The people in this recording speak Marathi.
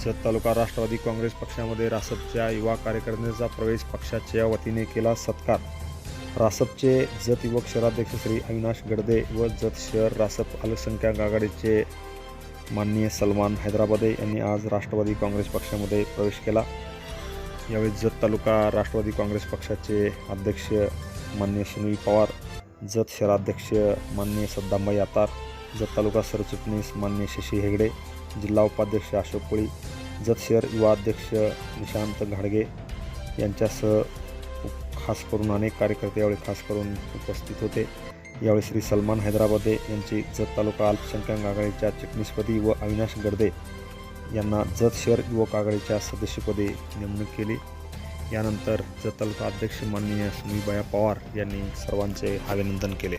जत तालुका राष्ट्रवादी काँग्रेस पक्षामध्ये रासपच्या युवा कार्यकर्त्यांचा प्रवेश पक्षाच्या वतीने केला सत्कार. रासपचे जत युवक शहराध्यक्ष श्री अविनाश गडदे व जत शहर रासप अल्पसंख्याक आघाडीचे माननीय सलमान हैदराबादे यांनी आज राष्ट्रवादी काँग्रेस पक्षामध्ये प्रवेश केला. यावेळी जत तालुका राष्ट्रवादी काँग्रेस पक्षाचे अध्यक्ष माननीय सुनील पवार जत शहराध्यक्ष माननीय सद्दामबाई आतार जत तालुका सरचिटणीस माननीय शशी हेगडे जिल्हा उपाध्यक्ष अशोक कोळी जत शहर युवा अध्यक्ष निशांत घाडगे यांच्यासह खास करून अनेक कार्यकर्ते यावेळी खास करून उपस्थित होते. यावेळी श्री सलमान हैदराबादे यांची जत तालुका अल्पसंख्याक आघाडीच्या चिटणीसपदी व अविनाश गर्दे यांना जत शहर युवक आघाडीच्या सदस्यपदी नेमणूक केली. यानंतर जत तालुका अध्यक्ष माननीय सुनीबाया पवार यांनी सर्वांचे अभिनंदन केले.